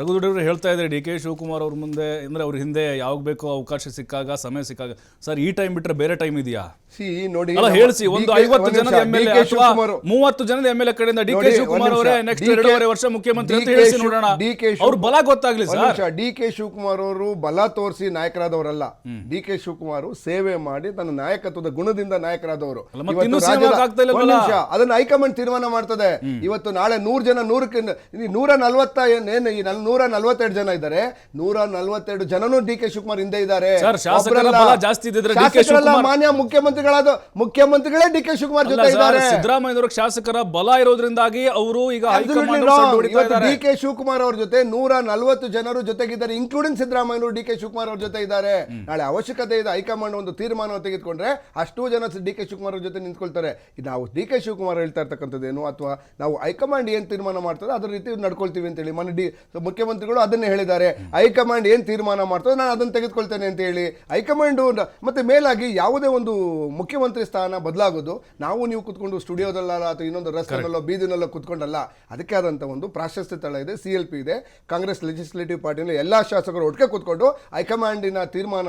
ರಘುದೊಡ್ಡವರು ಹೇಳ್ತಾ ಇದ್ದಾರೆ D K Shivakumar ಅವ್ರ ಮುಂದೆ ಅಂದ್ರೆ ಅವ್ರ ಹಿಂದೆ ಯಾವಾಗ ಬೇಕೋ ಅವಕಾಶ ಸಿಕ್ಕಾಗ ಸಮಯ ಸಿಕ್ಕಾಗ. ಸರ್ ಈ ಟೈಮ್ ಬಿಟ್ರೆ ಬೇರೆ ಟೈಮ್ ಇದೆಯಾ? ಸಿ ನೋಡಿ ಅಲ್ಲ ಹೇಳಿಸಿ ಒಂದು ಐವತ್ತು ಜನದ ನಿಮಿಷ, ಎಂ ಎಲ್ ಎ ಅಥವಾ ಮೂವತ್ತು ಜನದ ಎಂ ಎಲ್ ಎ ಕಡೆಯಿಂದ ಡಿ ಕೆ ಶಿವಕುಮಾರ್ ಅವರೇ ನೆಕ್ಸ್ಟ್ ಎರಡೂವರೆ ವರ್ಷ ಮುಖ್ಯಮಂತ್ರಿ ಅಂತ ಹೇಳಿಸಿ ನೋಡೋಣ. ಅವ್ರ ಬಲ ಗೊತ್ತಾಗ್ಲಿ ಸರ್. ಡಿ ಕೆ ಶಿವಕುಮಾರ್ ಅವರು ಬಲ ತೋರಿಸಿ ನಾಯಕರಾದವರಲ್ಲ. ಡಿ ಕೆ ಶಿವಕುಮಾರ್ ಸೇವೆ ಮಾಡಿ ತನ್ನ ನಾಯಕತ್ವದ ಗುಣದಿಂದ ನಾಯಕರಾದವರು. ಅದನ್ನ ಹೈಕಮಾಂಡ್ ತೀರ್ಮಾನ ಮಾಡ್ತದೆ. ಇವತ್ತು ನಾಳೆ ನೂರ್ ಜನ ನೂರಕ್ಕೆ ನೂರ ನಲ್ವತ್ತ ಏನ್ ಏನ್ ಈ ನೂರ ನಲ್ವತ್ತೆರಡು ಜನ ಇದ್ದಾರೆ. ನೂರ ನಲ್ವತ್ತೆರಡು ಜನನು ಡಿ ಕೆ ಶಿವಕುಮಾರ್ ಹಿಂದೆ ಇದ್ದಾರೆ. ಮಾನ್ಯ ಮುಖ್ಯಮಂತ್ರಿಗಳಾದ ಮುಖ್ಯಮಂತ್ರಿಗಳೇ ಡಿ ಕೆ ಶಿವಕುಮಾರ್ ಜೊತೆ ಇದ್ದಾರೆ. ಸಿದ್ದರಾಮಯ್ಯವ್ರ ಶಾಸಕರ ಬಲ ಇರೋದ್ರಿಂದಾಗಿ ಅವರು ಈಗ ಡಿ ಕೆ ಶಿವಕುಮಾರ್ ಅವ್ರ ಜೊತೆ ನೂರ ನಲ್ವತ್ತು ಜನರು ಜೊತೆಗಿದ್ದಾರೆ including Siddaramaiah D K Shivakumar ಅವ್ರ ಜೊತೆ ಇದ್ದಾರೆ. ನಾಳೆ ಅವಶ್ಯಕತೆ ಇದೆ ಹೈಕಮಾಂಡ್ ಒಂದು ತೀರ್ಮಾನ ತೆಗೆದುಕೊಂಡ್ರೆ ಅಷ್ಟು ಜನ ಡಿ ಕೆ ಶಿವಕುಮಾರ್ ಅವ್ರ ಜೊತೆ ನಿಂತ್ಕೊಳ್ತಾರೆ. ಇದು ನಾವು ಡಿ ಕೆ ಶಿವಕುಮಾರ್ ಹೇಳ್ತಾ ಇರ್ತಕ್ಕಂಥದ್ದೇನು? ಅಥವಾ ನಾವು ಹೈಕಮಾಂಡ್ ಏನ್ ತೀರ್ಮಾನ ಮಾಡ್ತದೆ ಅದ್ರ ರೀತಿ ನಡ್ಕೊಳ್ತೀವಿ ಅಂತ ಹೇಳಿ ಮನೆ ಡಿ ಮುಖ್ಯಮಂತ್ರಿಗಳು ಅದನ್ನೇ ಹೇಳಿದ್ದಾರೆ. ಹೈಕಮಾಂಡ್ ಏನು ತೀರ್ಮಾನ ಮಾಡ್ತದೆ ನಾನು ಅದನ್ನ ತೆಗೆದುಕೊಳ್ತೇನೆ ಅಂತ ಹೇಳಿ ಹೈಕಮಾಂಡು ಮತ್ತೆ ಮೇಲಾಗಿ ಯಾವುದೇ ಒಂದು ಮುಖ್ಯಮಂತ್ರಿ ಸ್ಥಾನ ಬದಲಾಗೋದು ನಾವು ನೀವು ಕುತ್ಕೊಂಡು ಸ್ಟುಡಿಯೋದಲ್ಲ ಅಥವಾ ಇನ್ನೊಂದು ರಸ್ತೆನಲ್ಲೋ ಬೀದಿನಲ್ಲೋ ಕುತ್ಕೊಂಡಲ್ಲ ಅದಕ್ಕೆ ಆದಂಥ ಒಂದು ಪ್ರಾಶಸ್ತ್ಯ ತಳ ಇದೆ ಸಿ ಎಲ್ ಪಿ ಇದೆ. ಕಾಂಗ್ರೆಸ್ ಲೆಜಿಸ್ಲೇಟಿವ್ ಪಾರ್ಟಿನ ಎಲ್ಲ ಶಾಸಕರು ಒಟ್ಟಿಗೆ ಕೂತ್ಕೊಂಡು ಹೈಕಮಾಂಡಿನ ತೀರ್ಮಾನ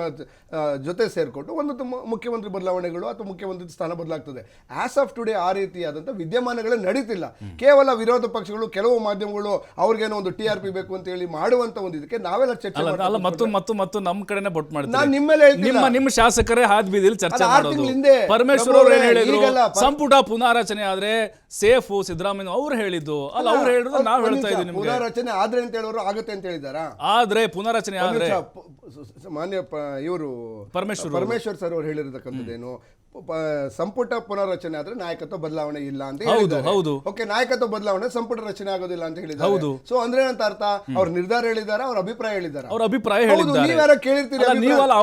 ಜೊತೆ ಸೇರಿಕೊಂಡು ಒಂದು ಮುಖ್ಯಮಂತ್ರಿ ಬದಲಾವಣೆಗಳು ಅಥವಾ ಮುಖ್ಯಮಂತ್ರಿ ಸ್ಥಾನ ಬದಲಾಗ್ತದೆ. ಆಸ್ ಆಫ್ ಟುಡೇ ಆ ರೀತಿಯಾದಂಥ ವಿದ್ಯಮಾನಗಳೇ ನಡೀತಿಲ್ಲ. ಕೇವಲ ವಿರೋಧ ಪಕ್ಷಗಳು ಕೆಲವು ಮಾಧ್ಯಮಗಳು ಅವ್ರಿಗೇನೋ ಒಂದು ಟಿ ಆರ್ ಪಿ ಬೇಕು ಅಂತ ಹೇಳಿ ಮಾಡುವಂತ ಒಂದು ಇದಕ್ಕೆ ನಾವೆಲ್ಲ ಚರ್ಚೆ ಅಲ್ಲ ಅಲ್ಲ ಮತ್ತು ಮತ್ತು ಮತ್ತು ನಮ್ಮ ಕಡೆನೆ ಬೊಟ್ ನಾನ್ ಮಾಡ್ತಾರೆ. ನಿಮ್ಮ ಮೇಲೆ ಹೇಳ್ತಿಲ್ಲ. ನಿಮ್ಮ ನಿಮ್ಮ ಶಾಸಕರೇ ಹಾದ್ ಬೀದಿಲಿ ಚರ್ಚೆ ಅದು ಆರು ಮಾಡೋದು. ತಿಂಗ್ಳ ಹಿಂದೆ ಪರಮೇಶ್ವರ್ ಅವರು ಏನ್ ಪ್ರಭು ಅವರೇ, ಹೇಳಿದ್ರು? ಈಗೆಲ್ಲ ಪ- ಸಂಪುಟ ಪುನಾರಚನೆ ಆದ್ರೆ ಸೇಫ್ ಸಿದ್ದರಾಮಯ್ಯ ಅವ್ರು ಹೇಳಿದ್ದು. ಅಲ್ಲ ಅವ್ರು ಹೇಳಿದ್ರು ನಾವ್ ಒಂದ್ ಹೇಳ್ತಾ ನಿಮಿಷ, ಇದೀವಿ ನಿಮ್ಗೆ. ಪುನರ್ರಚನೆ ಆದ್ರೆ ಅಂತ ಹೇಳೋರು ಆಗುತ್ತೆ ಅಂತ ಹೇಳಿದಾರಾ? ಆದ್ರೆ ಪುನಾರಚನೆ ಒಂದ್ ಆದ್ರೆ ನಿಮಿಷ, ಪ- ಸ- ಮಾನ್ಯ ಇವರು ಪರಮೇಶ್ವರ್ ಅವರು. ಪರಮೇಶ್ವರ್ ಸರ್ ಅವ್ರು ಹೇಳಿರತಕ್ಕಂಥದ್ದೇನು? ಸಂಪುಟ ಪುನರ್ರಚನೆ ಆದ್ರೆ ನಾಯಕತ್ವ ಬದಲಾವಣೆ ಇಲ್ಲ ಅಂತ ಹೌದು. ಹೌದು. ಓಕೆ ನಾಯಕತ್ವ ಬದಲಾವಣೆ ಸಂಪುಟ ರಚನೆ ಆಗೋದಿಲ್ಲ ಅಂತ ಹೇಳಿದ್ರೆ ಹೌದು. ಸೊ ಅಂದ್ರೆ ಏನಂತ ಅರ್ಥ? ಅವ್ರ ನಿರ್ಧಾರ ಹೇಳಿದ್ದಾರೆ ಅವ್ರ ಅಭಿಪ್ರಾಯ ಹೇಳಿದ್ದಾರೆ. ಅವ್ರ ಅಭಿಪ್ರಾಯ ನೀವ್ಯಾರೋ ಕೇಳಿರ್ತೀರಿ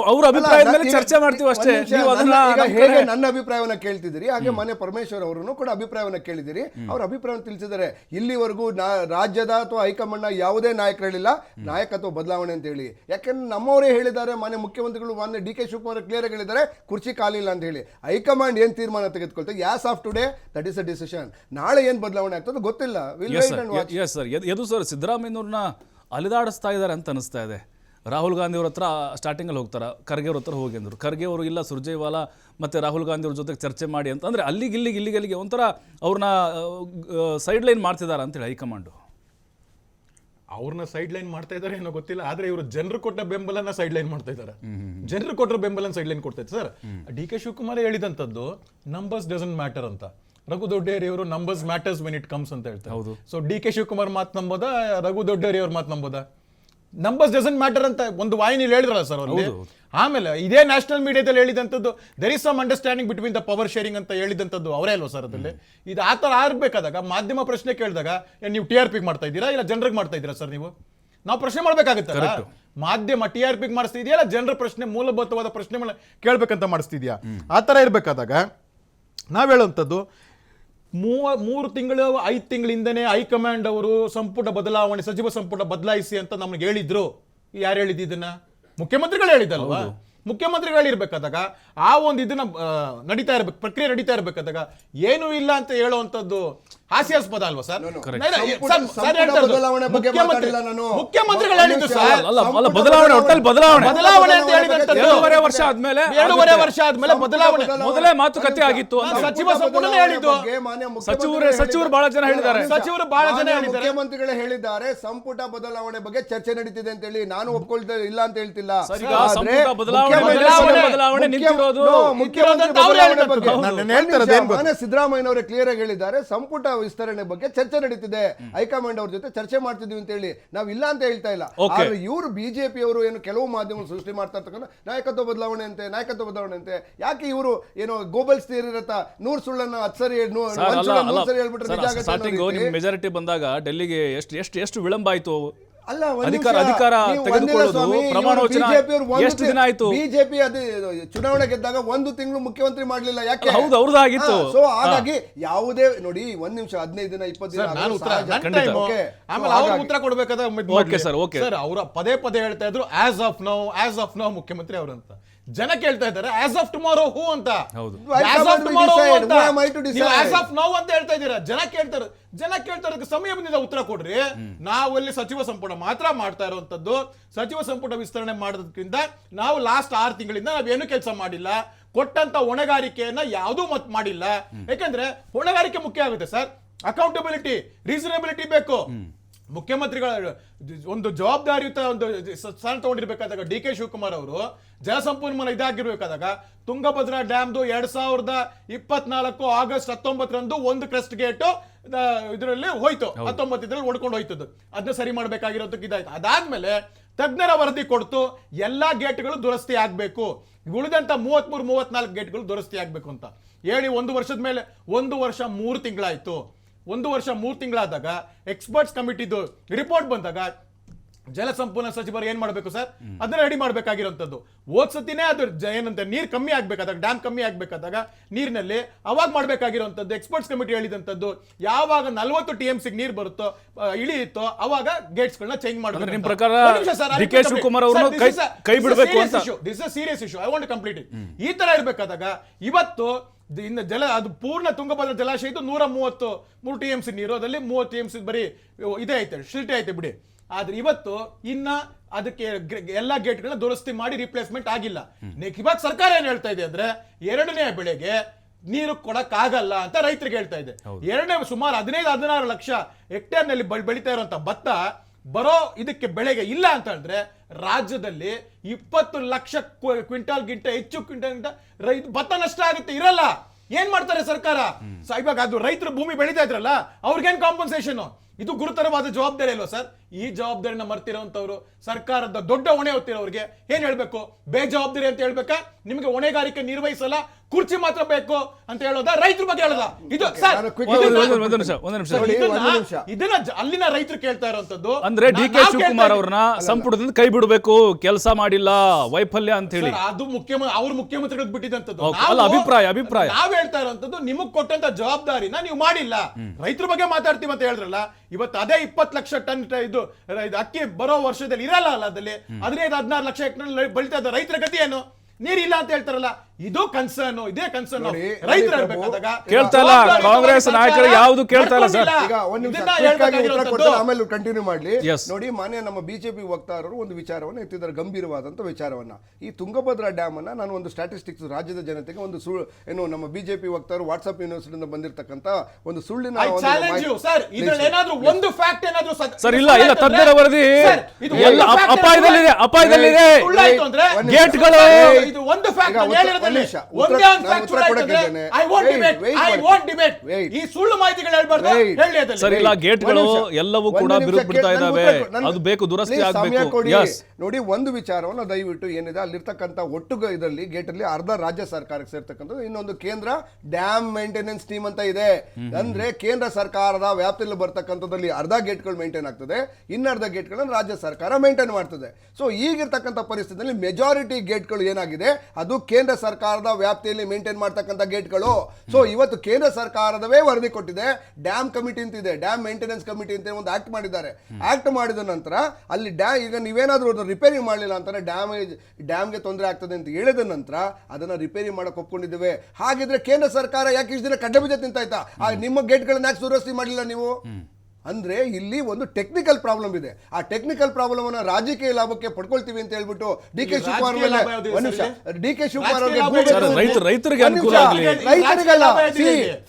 ಅವ್ರ ಅಭಿಪ್ರಾಯದ ಮೇಲೆ ಚರ್ಚೆ ಮಾಡ್ತೀವಿ ಅಷ್ಟೇ. ನೀವು ಅದನ್ನ ನನ್ನ- ಹೇಗೆ ನನ್ನ ಅಭಿಪ್ರಾಯವನ್ನ ಕೇಳ್ತಿದ್ದೀರಿ ಹಾಗೆ ಮನೆ ಪರಮೇಶ್ವರ್ ಅವರನ್ನು ಕೂಡ ಅಭಿಪ್ರಾಯವನ್ನ ಕೇಳಿದಿರಿ ಅವ್ರ ಅಭಿಪ್ರಾಯವನ್ನು ತಿಳಿಸಿದ್ದಾರೆ. ಇಲ್ಲಿವರೆಗೂ ನಾ- ರಾಜ್ಯದ ಅಥವಾ ಹೈಕಮಾಂಡ್ ಯಾವುದೇ ನಾಯಕರು ಹೇಳಿಲ್ಲ. ನಾಯಕತ್ವ ಬದಲಾವಣೆ ಅಂತ ಹೇಳಿ. ಯಾಕಂದ್ರೆ ನಮ್ಮವರೇ ಹೇಳಿದ್ದಾರೆ ಮಾನ್ಯ ಮುಖ್ಯಮಂತ್ರಿಗಳು ಮಾನ್ಯ ಡಿ ಕೆ ಶಿವಕುಮಾರ್ ಕ್ಲಿಯರ್ ಹೇಳಿದ್ದಾರೆ ಕುರ್ಚಿ ಇಲ್ಲ ಅಂತ ಹೇಳಿ. ಹೈಕಮಾಂಡ್ ಏನ್ ತೀರ್ಮಾನ ತೆಗೆದುಕೊಳ್ತಾರೆ as of today that is a decision ನಾಳೆ ಏನ್ ಬದಲಾವಣೆ ಆಗ್ತದೆ ಗೊತ್ತಿಲ್ಲ. ವಿಲ್ ಎಸ್ ಸರ್ ಎದು ಸರ್ ಸಿದ್ದರಾಮಯ್ಯವ್ರನ್ನ ಅಲಿದಾಡಿಸ್ತಾ ಇದ್ದಾರೆ ಅಂತ ಅನಿಸ್ತಾ ಇದೆ. ರಾಹುಲ್ ಗಾಂಧಿ ಅವ್ರ ಹತ್ರ ಸ್ಟಾರ್ಟಿಂಗಲ್ಲಿ ಹೋಗ್ತಾರೆ? ಖರ್ಗೆ ಅವ್ರ ಹತ್ರ ಹೋಗಿ ಅಂದರು. ಖರ್ಗೆ ಅವರು ಇಲ್ಲ ಸುರ್ಜೇವಾಲಾ ಮತ್ತು ರಾಹುಲ್ ಗಾಂಧಿ ಅವ್ರ ಜೊತೆಗೆ ಚರ್ಚೆ ಮಾಡಿ ಅಂತ ಅಂದರೆ ಅಲ್ಲಿಗೆ ಇಲ್ಲಿಗೆ ಇಲ್ಲಿಗೆ ಅಲ್ಲಿಗೆ ಒಂಥರ ಅವ್ರನ್ನ ಸೈಡ್ ಲೈನ್ ಮಾಡ್ತಿದ್ದಾರೆ ಅಂತೇಳಿ ಹೈಕಮಾಂಡು. ಅವ್ರನ್ನ ಸೈಡ್ ಲೈನ್ ಮಾಡ್ತಾ ಇದಾರೆ ಏನೋ ಗೊತ್ತಿಲ್ಲ. ಆದ್ರೆ ಇವರು ಜನರು ಕೊಟ್ಟ ಬೆಂಬಲನ ಸೈಡ್ ಲೈನ್ ಮಾಡ್ತಾ ಇದ್ದಾರೆ. ಜನರು ಕೊಟ್ಟ ಬೆಂಬಲನ ಸೈಡ್ ಲೈನ್ ಕೊಡ್ತಾ ಸರ್ ಡಿ ಕೆ ಶಿವಕುಮಾರ್ ಹೇಳಿದಂತದ್ದು ನಂಬರ್ಸ್ ಡಸಂಟ್ ಮ್ಯಾಟರ್ ಅಂತ. ರಘು ದೊಡ್ಡೇರಿ ಅವರು numbers matters when it comes ಅಂತ ಹೇಳ್ತಾರೆ. ಸೊ ಡಿ ಕೆ ಶಿವಕುಮಾರ್ ಮಾತು ನಂಬೋದಾ ರಘು ದೊಡ್ಡೇರಿ ಅವ್ರ ಮಾತು ನಂಬೋದಾ? ನಂಬರ್ಸ್ ಡಸಂಟ್ ಮ್ಯಾಟರ್ ಅಂತ ಒಂದು ವಾಹಿನಿಲಿ ಹೇಳಿದ್ರಲ್ಲ ಸರ್ ಅವರು ಆಮೇಲೆ ಇದೇ ನ್ಯಾಷನಲ್ ಮೀಡಿಯಾದಲ್ಲಿ ಹೇಳಿದಂಥದ್ದು there is some understanding between the power sharing ಅಂತ ಹೇಳಿದಂಥದ್ದು ಅವರೇ ಅಲ್ವಾ ಸರ್ ಅದರಲ್ಲಿ? ಇದು ಆ ಥರ ಆಗಬೇಕಾದಾಗ ಮಾಧ್ಯಮ ಪ್ರಶ್ನೆ ಕೇಳಿದಾಗ ನೀವು ಟಿ ಆರ್ ಪಿಗೆ ಮಾಡ್ತಾ ಇದ್ದೀರಾ ಇಲ್ಲ ಜನರಿಗೆ ಮಾಡ್ತಾ ಇದ್ದೀರಾ ಸರ್ ನೀವು? ನಾವು ಪ್ರಶ್ನೆ ಮಾಡಬೇಕಾಗುತ್ತೆ ಮಾಧ್ಯಮ ಟಿ ಆರ್ ಪಿ ಮಾಡಿಸ್ತಿದ್ಯಾ ಇಲ್ಲ ಜನರ ಪ್ರಶ್ನೆ ಮೂಲಭೂತವಾದ ಪ್ರಶ್ನೆ ಕೇಳಬೇಕಂತ ಮಾಡಿಸ್ತಿದ್ಯಾ? ಆ ಥರ ಇರಬೇಕಾದಾಗ ನಾವು ಹೇಳುವಂಥದ್ದು ಮೂವ ಮೂರು ತಿಂಗಳು ಐದು ತಿಂಗಳಿಂದನೇ ಹೈಕಮಾಂಡ್ ಅವರು ಸಂಪುಟ ಬದಲಾವಣೆ ಸಚಿವ ಸಂಪುಟ ಬದಲಾಯಿಸಿ ಅಂತ ನಮ್ಗೆ ಹೇಳಿದ್ರು. ಯಾರು ಹೇಳಿದ್ದು ಇದನ್ನ? ಮುಖ್ಯಮಂತ್ರಿಗಳು ಹೇಳಿದಲ್ವಾ ಮುಖ್ಯಮಂತ್ರಿಗಳು ಹೇಳಿರ್ಬೇಕಾದಾಗ ಆ ಒಂದು ಇದನ್ನ ನಡೀತಾ ಇರ್ಬೇಕು ಪ್ರಕ್ರಿಯೆ ನಡೀತಾ ಇರ್ಬೇಕಾದಾಗ ಏನೂ ಇಲ್ಲ ಅಂತ ಹೇಳುವಂತದ್ದು ಹಾಸ್ಯಾಸ್ಪದ ಅಲ್ವಾ ಸರ್. ಮುಖ್ಯಮಂತ್ರಿಗಳು ಹೇಳಿದ್ದು ಸರ್. ಬದಲಾವಣೆ ಒಟ್ಟಲ್ಲಿ ಬದಲಾವಣೆ. ಬದಲಾವಣೆ ಅಂತ ಹೇಳಿದಂತ ಎರಡೂವರೆ ವರ್ಷ ಆದ್ಮೇಲೆ ಎರಡೂವರೆ ಆಗುತ್ತೆ. ವರ್ಷ ಆದ್ಮೇಲೆ ಬದಲಾವಣೆ. ಮೊದಲೇ ಮಾತುಕತೆ ಆಗಿತ್ತು ಸಚಿವ ಸಂಪುಟನೇ ಹೇಳಿದ್ದು. ಸಚಿವರು- ಸಚಿವರು ಬಹಳ ಜನ ಹೇಳಿದ್ದಾರೆ. ಸಚಿವರು ಬಹಳ ಜನ ಹೇಳಿದ್ದಾರೆ. ಮುಖ್ಯಮಂತ್ರಿಗಳೇ ಹೇಳಿದ್ದಾರೆ. ಸಂಪುಟ ಬದಲಾವಣೆ ಬಗ್ಗೆ ಚರ್ಚೆ ನಡೀತಿದೆ ಅಂತ ಹೇಳಿ ನಾನು ಒಪ್ಕೊಳ್ತಾ ಇಲ್ಲ ಅಂತ ಹೇಳ್ತಿಲ್ಲ. ಬದಲಾವಣೆ ನಿಂತಿರೋದು. ನಿಂತಿರೋದು ಅವ್ರು ಕ್ಲಿಯರ್ ಆಗಿ ಹೇಳಿದ್ದಾರೆ. ಸಂಪುಟ ವಿಸ್ತರಣೆ ಬಗ್ಗೆ ಚರ್ಚೆ ನಡೀತಿದೆ. ಹೈಕಮಾಂಡ್ ಅವ್ರ ಜೊತೆ ಚರ್ಚೆ ಮಾಡ್ತಿದ್ವಿ ಅಂತ ಹೇಳಿ ನಾವು ಇಲ್ಲ ಅಂತ ಹೇಳ್ತಾ ಇಲ್ಲ. ಆದ್ರೆ ಇವರು ಬಿಜೆಪಿ ಅವರು ಏನು ಕೆಲವು ಮಾಧ್ಯಮಗಳು ಸೃಷ್ಟಿ ಮಾಡ್ತಾ ಇರ್ತಕ್ಕಂಥ ನಾಯಕತ್ವ ಬದಲಾವಣೆ ಅಂತೆ ನಾಯಕತ್ವ ಬದಲಾವಣೆ ಅಂತೆ ಯಾಕೆ ಇವರು ಏನೋ ಗೋಬಲ್ಸ್ ಇರತ್ತ? ನೂರ್ ಸುಳ್ಳನ್ನ ಹತ್ಸರಿ ಹೇಳ್ಬಿಟ್ರೆ ಮೆಜಾರಿಟಿ ಬಂದಾಗ ಡೆಲ್ಲಿಗೆ ಎಷ್ಟು ಎಷ್ಟು ಎಷ್ಟು ವಿಳಂಬ ಆಯ್ತು? ಅಧಿಕಾರ. ಅಧಿಕಾರ ತೆಗೆದುಕೊಳ್ಳೋದು ಎಷ್ಟು ದಿನ ಆಯ್ತು ಬಿಜೆಪಿ ಅದು ಚುನಾವಣೆ ಗೆದ್ದಾಗ ಒಂದು ತಿಂಗಳು ಮುಖ್ಯಮಂತ್ರಿ ಮಾಡಲಿಲ್ಲ ಯಾಕೆ ಹೌದು, ಅವ್ರದ್ದು ಆಗಿತ್ತು. ಸೊ ಹಾಗಾಗಿ ಯಾವುದೇ ನೋಡಿ ಒಂದ್ ನಿಮಿಷ ಹದಿನೈದು ದಿನ ಇಪ್ಪತ್ತು ದಿನ. ಆಮೇಲೆ ಅವ್ರ ಉತ್ತರ ಕೊಡ್ಬೇಕಾದ್ರೆ ಓಕೆ ಸರ್ okay. ಸರ್ ಅವರ ಪದೇ ಪದೇ ಹೇಳ್ತಾ ಇದ್ರು as of now as of now ಮುಖ್ಯಮಂತ್ರಿ ಅವರಂತ ಜನ ಕೇಳ್ತಾ ಇದ್ದಾರೆ ಆಸ್ ಆಫ್ ಟುಮಾರೋ ಹೂ ಅಂತ? decide? ಅಂತ. ನೀವು of ಅಂತ ಹೇಳ್ತಾ ಇದ್ದೀರಾ? ಜನ ಕೇಳ್ತಾರೆ ಜನ ಕೇಳ್ತಾರೆ ಸಮಯ ಬಂದಿದೆ ಉತ್ತರ ಕೊಡ್ರಿ. ನಾವು ಅಲ್ಲಿ ಸಚಿವ ಸಂಪುಟ ಮಾತ್ರ ಮಾಡ್ತಾ ಇರುವಂತದ್ದು ಸಚಿವ ಸಂಪುಟ ವಿಸ್ತರಣೆ ಮಾಡೋದಕ್ಕಿಂತ ನಾವು ಲಾಸ್ಟ್ ಆರು ತಿಂಗಳಿಂದ ಏನು ಕೆಲಸ ಮಾಡಿಲ್ಲ. ಕೊಟ್ಟಂತ ಹೊಣೆಗಾರಿಕೆಯನ್ನ ಯಾವುದೂ ಮತ್ ಮಾಡಿಲ್ಲ. ಯಾಕಂದ್ರೆ ಹೊಣೆಗಾರಿಕೆ ಮುಖ್ಯ ಆಗುತ್ತೆ ಸರ್. ಅಕೌಂಟಬಿಲಿಟಿ ರೀಸನಬಿಲಿಟಿ ಬೇಕು. ಮುಖ್ಯಮಂತ್ರಿಗಳ ಒಂದು ಜವಾಬ್ದಾರಿಯುತ ಒಂದು ಸ್ಥಾನ ತಗೊಂಡಿರ್ಬೇಕಾದಾಗ ಡಿ ಕೆ ಶಿವಕುಮಾರ್ ಅವರು ಜಲಸಂಪನ್ಮೂಲ ಇದಾಗಿರ್ಬೇಕಾದಾಗ ತುಂಗಭದ್ರಾ ಡ್ಯಾಮ್ದು ಎರಡ್ ಸಾವಿರದ ಇಪ್ಪತ್ನಾಲ್ಕು ಆಗಸ್ಟ್ ಹತ್ತೊಂಬತ್ತರಂದು ಒಂದು ಕ್ರೆಸ್ಟ್ ಗೇಟ್ ಇದರಲ್ಲಿ ಹೋಯ್ತು. ಹತ್ತೊಂಬತ್ತು ಇದರಲ್ಲಿ ಒಡ್ಕೊಂಡು ಹೋಯ್ತದ್ದು. ಅದನ್ನ ಸರಿ ಮಾಡಬೇಕಾಗಿರೋದಕ್ಕೆ ಇದಾಯ್ತು. ಅದಾದ್ಮೇಲೆ ತಜ್ಞರ ವರದಿ ಕೊಡ್ತು ಎಲ್ಲಾ ಗೇಟ್ಗಳು ದುರಸ್ತಿ ಆಗಬೇಕು. ಉಳಿದಂತ ಮೂವತ್ಮೂರು ಮೂವತ್ನಾಲ್ಕು ಗೇಟ್ಗಳು ದುರಸ್ತಿ ಆಗ್ಬೇಕು ಅಂತ. ಹೇಳಿ ಒಂದು ವರ್ಷದ ಮೇಲೆ ಒಂದು ವರ್ಷ ಮೂರು ತಿಂಗಳಾಯ್ತು. ಒಂದು ವರ್ಷ ಮೂರು ತಿಂಗಳಾದಾಗ ಎಕ್ಸ್ಪರ್ಟ್ಸ್ ಕಮಿಟಿದು ರಿಪೋರ್ಟ್ ಬಂದಾಗ ಜಲಸಂಪನ್ಮೂಲ ಸಚಿವರು ಏನ್ ಮಾಡಬೇಕು ಸರ್? ಅದನ್ನ ರೆಡಿ ಮಾಡ್ಬೇಕಾಗಿರೋಂಥದ್ದು ಹೋದ್ ಸತಿನೇ ಅದು ಏನಂತ ನೀರ್ ಕಮ್ಮಿ ಆಗ್ಬೇಕಾದಾಗ ಡ್ಯಾಮ್ ಕಮ್ಮಿ ಆಗ್ಬೇಕಾದಾಗ ನೀರಿನಲ್ಲಿ ಅವಾಗ ಮಾಡ್ಬೇಕಾಗಿರೋಂಥದ್ದು ಎಕ್ಸ್ಪರ್ಟ್ಸ್ ಕಮಿಟಿ ಹೇಳಿದಂಥದ್ದು ಯಾವಾಗ ನಲ್ವತ್ತು ಟಿ ಎಂ ಸಿ ನೀರ್ ಬರುತ್ತೋ ಇಳಿಯುತ್ತೋ ಅವಾಗ ಗೇಟ್ಸ್ ಗಳನ್ನ ಚೇಂಜ್ ಮಾಡಬೇಕು serious issue I want complete ಈ ತರ ಇರಬೇಕಾದಾಗ ಇವತ್ತು ಇನ್ನು ಜಲ ಅದು ಪೂರ್ಣ ತುಂಗಭದ್ರ ಜಲಾಶಯ ಇದು ನೂರ ಮೂವತ್ತು ಮೂರು ಟಿ ಎಂ ಸಿ ನೀರು. ಅದರಲ್ಲಿ ಮೂವತ್ತು ಟಿ ಎಂ ಸಿ ಬರೀ ಇದೇ ಐತೆ ಶಿಲ್ಟೆ ಐತೆ ಬಿಡಿ. ಆದ್ರೆ ಇವತ್ತು ಇನ್ನ ಅದಕ್ಕೆ ಎಲ್ಲ ಗೇಟ್ಗಳನ್ನ ದುರಸ್ತಿ ಮಾಡಿ ರಿಪ್ಲೇಸ್ಮೆಂಟ್ ಆಗಿಲ್ಲ. ಇವಾಗ ಸರ್ಕಾರ ಏನ್ ಹೇಳ್ತಾ ಇದೆ ಅಂದ್ರೆ ಎರಡನೇ ಬೆಳೆಗೆ ನೀರು ಕೊಡಕ್ ಆಗಲ್ಲ ಅಂತ ರೈತರಿಗೆ ಹೇಳ್ತಾ ಇದೆ. ಎರಡನೇ ಸುಮಾರು ಹದಿನೈದು ಹದಿನಾರು ಲಕ್ಷ ಹೆಕ್ಟೇರ್ನಲ್ಲಿ ಬೆಳೀತಾ ಇರುವಂತ ಭತ್ತ ಬರೋ ಇದಕ್ಕೆ ಬೆಳೆಗೆ ಇಲ್ಲ ಅಂತ ಹೇಳಿದ್ರೆ ರಾಜ್ಯದಲ್ಲಿ ಇಪ್ಪತ್ತು ಲಕ್ಷ ಕ್ವ- ಕ್ವಿಂಟಾಲ್ ಗಿಂತ ಹೆಚ್ಚು ಕ್ವಿಂಟಾಲ್ ಗಿಂತ ರೈತ ಭತ್ತ ನಷ್ಟ ಆಗುತ್ತೆ ಇರಲ್ಲ. ಏನ್ ಮಾಡ್ತಾರೆ ಸರ್ಕಾರ? ಸ- ಇವಾಗ ಅದು ರೈತರು ಭೂಮಿ ಬೆಳೀತಾ ಇದ್ರಲ್ಲ ಅವ್ರಿಗೇನ್ ಕಾಂಪನ್ಸೇಷನ್ ಇದು ಗುರುತರವಾದ ಜವಾಬ್ದಾರಿ ಅಲ್ವಾ ಸರ್? ಈ ಜವಾಬ್ದಾರಿನ ಮರ್ತಿರೋಂಥವ್ರು ಸರ್ಕಾರದ ದೊಡ್ಡ ಹೊಣೆ ಹೊತ್ತಿರೋರಿಗೆ ಏನ್ ಹೇಳ್ಬೇಕು? ಬೇಜವಾಬ್ದಾರಿ ಅಂತ ಹೇಳ್ಬೇಕಾ? ನಿಮಗೆ ಹೊಣೆಗಾರಿಕೆ ನಿರ್ವಹಿಸಲ್ಲ ಕುರ್ಚಿ ಮಾತ್ರ ಬೇಕು ಅಂತ ಹೇಳೋದಾ? ರೈತರ ಬಗ್ಗೆ ಹೇಳೋದಾ? ಇದು ಇದನ್ನ- ಅಲ್ಲಿನ ರೈತರು ಕೇಳ್ತಾ ಇರೋಂಥದ್ದು. ಅಂದ್ರೆ ಡಿ ಕೆ ಶಿವಕುಮಾರ್ ಅವ್ರನ್ನ ಸಂಪುಟದಿಂದ ಕೈ ಬಿಡಬೇಕು ಕೆಲಸ ಮಾಡಿಲ್ಲ ವೈಫಲ್ಯ ಅಂತ ಹೇಳಿ. ಅದು ಮುಖ್ಯಮಂತ್ರಿ ಅವ್ರ ಮುಖ್ಯಮಂತ್ರಿಗಳಿಗೆ ಬಿಟ್ಟಿದಂತದ್ದು ಅಭಿಪ್ರಾಯ, ಅಭಿಪ್ರಾಯ. ನಾವ್ ಹೇಳ್ತಾ ಇರೋಂಥದ್ದು ನಿಮಗ್ ಕೊಟ್ಟಂತ ಜವಾಬ್ದಾರಿನ ನೀವು ಮಾಡಿಲ್ಲ. ರೈತರ ಬಗ್ಗೆ ಮಾತಾಡ್ತೀವಿ ಅಂತ ಹೇಳಿದ್ರಲ್ಲ ಇವತ್ತು ಅದೇ ಇಪ್ಪತ್ತು ಲಕ್ಷ ಟನ್ ಇದು ಇದು ಅಕ್ಕಿ ಬರೋ ವರ್ಷದಲ್ಲಿ ಇರಲ್ಲ ಅಲ್ಲ ಅದಲ್ಲಿ ಹದಿನೈದು ಹದಿನಾರು ಲಕ್ಷ ಹೆಕ್ಟರ್ ಬೆಳಿತಾ ಇದ್ದ ರೈತರ ಗತಿ ಏನು ನೀರಿಲ್ಲ ಅಂತ ಹೇಳ್ತಾರಲ್ಲ ಇದು ಕನ್ಸರ್ನ್ ಇದೇ ಕನ್ಸರ್ನ್ ರೈತರ ಕೇಳ್ತಾ ಇಲ್ಲ, ಕಾಂಗ್ರೆಸ್ ನಾಯಕರು ಯಾವ್ದು ಕೇಳ್ತಾ ಇಲ್ಲ ಸರ್. ಈಗ ಒಂದ್ ನಿಮಿಷ ಆಮೇಲೆ ಕಂಟಿನ್ಯೂ ಮಾಡ್ಲಿ. ನೋಡಿ ಮಾನ್ಯ ನಮ್ಮ ಬಿಜೆಪಿ ವಕ್ತಾರರು ಒಂದು ವಿಚಾರವನ್ನು ಎತ್ತಿದ್ದಾರೆ ಗಂಭೀರವಾದಂತ ವಿಚಾರವನ್ನ. ಈ ತುಂಗಭದ್ರಾ ಡ್ಯಾಮ್ ಅನ್ನ ನಾನು ಒಂದು ಸ್ಟಾಟಿಸ್ಟಿಕ್ಸ್ ರಾಜ್ಯದ ಜನತೆಗೆ ಒಂದು ಸುಳ್ಳು ಏನು ನಮ್ಮ ಬಿಜೆಪಿ ವಕ್ತಾರರು ವಾಟ್ಸ್ಆಪ್ ಯೂನಿವರ್ಸಿಟಿಯಿಂದ ಬಂದಿರತಕ್ಕಂತ ಒಂದು ಸುಳ್ಳಿನ ಒಂದು ಚಾಲೆಂಜ್ ಸರ್ ಇದ್ರಲ್ಲಿ Please. ಒಂದು ಫ್ಯಾಕ್ಟ್ ಏನಾದ್ರೂ ಸರ್ ಇಲ್ಲ ಇಲ್ಲ ತಜ್ಞರ ವರದಿ ಅಪಾಯದಲ್ಲಿದೆ ಅಪಾಯದಲ್ಲಿದೆ. ಗೇಟ್ಗಳು ಇದು ಒಂದು ಫ್ಯಾಕ್ಟ್ ಈಗ ಉತ್ತರ- ಹೇಳಿರೋದ್ರಲ್ಲಿ ಒಂದ್ ನಿಮಿಷ. ಒಂದೇ ಉತ್ತರ- ನಾನು ಫ್ಯಾಕ್ಟ್ ಉತ್ತರ ಸುಳ್ಳಾಯ್ತು ಅಂದ್ರೆ ಕೊಡಕ್ಕೆ I want Wait, debate wait I ಮಾಡಿ. Want debate Wait. ಈ ಸುಳ್ಳು ಮಾಹಿತಿಗಳು ಹೇಳ್ಬಾರ್ದು Wait. ಹೇಳಿ ಅದರಲ್ಲಿ ಸರ್, ಇಲ್ಲ, Wait, ಗೇಟ್ಗಳು ಒಂದ್ ನಿಮಿಷ. ಎಲ್ಲವೂ ಒಂದ್ ಕೂಡ ನಿಮಿಷ ಬಿರುಕು ಬಿಡ್ತಾ ಕೇಳಿ, ನನ್ಗೆ ಇದಾವೆ. ಉತ್ತರ ಕೊಡಿ. ಅದು ಬೇಕು, ದುರಸ್ತಿ Please, ಸಮಯ ಆಗ್ಬೇಕು. ಕೊಡಿ. Yes. ನೋಡಿ ಒಂದು ವಿಚಾರವನ್ನು ದಯವಿಟ್ಟು ಏನಿದೆ ಅಲ್ಲಿರ್ತಕ್ಕಂಥ ಒಟ್ಟು ಗ- ಇದರಲ್ಲಿ ಅಲ್ಲಿ ಅರ್ಧ ರಾಜ್ಯ ಸರ್ಕಾರಕ್ಕೆ ಸೇರ್ತಕ್ಕಂಥದ್ದು ಇನ್ನೊಂದು ಕೇಂದ್ರ ಡ್ಯಾಮ್ ಮೇಂಟೆನೆನ್ಸ್ ಟೀಮ್ ಅಂತ ಇದೆ ಅಂದ್ರೆ ಕೇಂದ್ರ ಸರ್ಕಾರದ ವ್ಯಾಪ್ತಿಯಲ್ಲಿ ಬರ್ತಕ್ಕಂಥದ್ದಲ್ಲಿ ಅರ್ಧ ಗೇಟ್ಗಳು ಮೇಂಟೈನ್ ಆಗ್ತದೆ ಇನ್ನರ್ಧ ಗೇಟ್ಗಳನ್ನು ರಾಜ್ಯ ಸರ್ಕಾರ ಮೇಂಟೈನ್ ಮಾಡ್ತದೆ ಸೊ ಈಗಿರ್ತಕ್ಕಂಥ ಪರಿಸ್ಥಿತಿಯಲ್ಲಿ ಮೆಜಾರಿಟಿ ಗೇಟ್ಗಳು ಏನಾಗಿದೆ ಅದು ಕೇಂದ್ರ ಸರ್ಕಾರದ ವ್ಯಾಪ್ತಿಯಲ್ಲಿ ಮೇಂಟೈನ್ ಮಾಡ್ತಕ್ಕಂಥ ಗೇಟ್ಗಳು. ಸೊ ಇವತ್ತು ಕೇಂದ್ರ ಸರ್ಕಾರದವೇ ವರದಿ ಕೊಟ್ಟಿದೆ. ಡ್ಯಾಮ್ ಕಮಿಟಿ ಅಂತ ಇದೆ ಡ್ಯಾಮ್ ಮೇಂಟೆನೆನ್ಸ್ ಕಮಿಟಿ ಅಂತ ಒಂದು ಆಕ್ಟ್ ಮಾಡಿದ್ದಾರೆ. ಆಕ್ಟ್ ಮಾಡಿದ ನಂತರ ಅಲ್ಲಿ ಡ್ಯಾ, ಈಗ ನೀವೇನಾದ್ರೂ ಅದನ್ನ ರಿಪೇರಿ ಮಾಡಲಿಲ್ಲ ಅಂತಾರೆ ಡ್ಯಾಮೇಜ್ ಡ್ಯಾಮ್ಗೆ ತೊಂದರೆ ಆಗ್ತದೆ ಅಂತ ಹೇಳಿದ ನಂತರ ಅದನ್ನ ರಿಪೇರಿ ಮಾಡಕ್ ಒಪ್ಕೊಂಡಿದ್ದೇವೆ. ಹಾಗಿದ್ರೆ ಕೇಂದ್ರ ಸರ್ಕಾರ ಯಾಕೆ ಇಷ್ಟು ದಿನ ಕಡ್ಡೆ ಬೀಜ ತಿಂತಾಯ್ತಾ ನಿಮ್ಮ ಗೇಟ್ಗಳನ್ನ ಯಾಕೆ ದುರಸ್ತಿ ಮಾಡಲಿಲ್ಲ ನೀವು? ಅಂದ್ರೆ ಇಲ್ಲಿ ಒಂದು ಟೆಕ್ನಿಕಲ್ ಪ್ರಾಬ್ಲಮ್ ಇದೆ. ಆ ಟೆಕ್ನಿಕಲ್ ಪ್ರಾಬ್ಲಮ್ ಅನ್ನ ರಾಜಕೀಯ ಲಾಭಕ್ಕೆ ಪಡ್ಕೊಳ್ತೀವಿ ಅಂತ ಹೇಳ್ಬಿಟ್ಟು ಡಿ ಕೆ ಶಿವಕುಮಾರ್ ಒಂದ್ ನಿಮಿಷ. D K Shivakumar.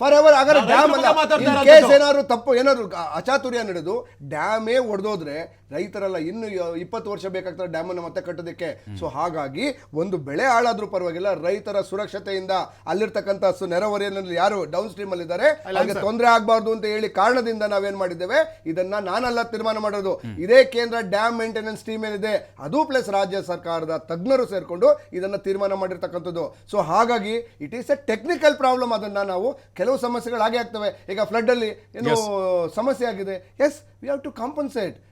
For ever ಆಗರ ಡ್ಯಾಮ್ ಅಲ್ಲ. ಕೇಸ್ ಏನಾದ್ರು ತಪ್ಪು ಏನಾದ್ರು ಅಚಾತುರ್ಯ ನಡೆದು ಡ್ಯಾಮೇ ಒಡೆದೋದ್ರೆ ರೈತರಲ್ಲ ಇನ್ನು ಇಪ್ಪತ್ತು ವರ್ಷ ಬೇಕಾಗ್ತದೆ ಡ್ಯಾಮ್ ಅನ್ನು ಮತ್ತೆ ಕಟ್ಟೋದಕ್ಕೆ. ಸೊ ಹಾಗಾಗಿ ಒಂದು ಬೆಳೆ ಹಾಳಾದ್ರೂ ಪರವಾಗಿಲ್ಲ ರೈತರ ಸುರಕ್ಷತೆಯಿಂದ ಅಲ್ಲಿರ್ತಕ್ಕಂಥ ನೆರೆಹೊರೆಯಲ್ಲಿ ಯಾರು ಡೌನ್ ಸ್ಟ್ರೀಮ್ ಅಲ್ಲಿ ಇದ್ದಾರೆ ಅವ್ರಿಗೆ ತೊಂದರೆ ಆಗಬಾರ್ದು ಅಂತ ಹೇಳಿ ಕಾರಣದಿಂದ ನಾವೇನ್ ಮಾಡಿದ್ದೇವೆ? ಇದನ್ನ ನಾನಲ್ಲ ತೀರ್ಮಾನ ಮಾಡೋದು ಇದೇ ಕೇಂದ್ರ ಡ್ಯಾಮ್ ಮೇಂಟೆನೆನ್ಸ್ ಟೀಮ್ ಏನಿದೆ ಅದು ಪ್ಲಸ್ ರಾಜ್ಯ ಸರ್ಕಾರದ ತಜ್ಞರು ಸೇರಿಕೊಂಡು ಇದನ್ನ ತೀರ್ಮಾನ ಮಾಡಿರ್ತಕ್ಕಂಥದ್ದು. ಸೊ ಹಾಗಾಗಿ it is a technical problem ಅದನ್ನ ನಾವು ಕೆಲವು ಸಮಸ್ಯೆಗಳು ಹಾಗೆ ಆಗ್ತವೆ. ಈಗ ಫ್ಲಡ್ ಅಲ್ಲಿ ಏನು ಸಮಸ್ಯೆ ಆಗಿದೆ. Yes we have to compensate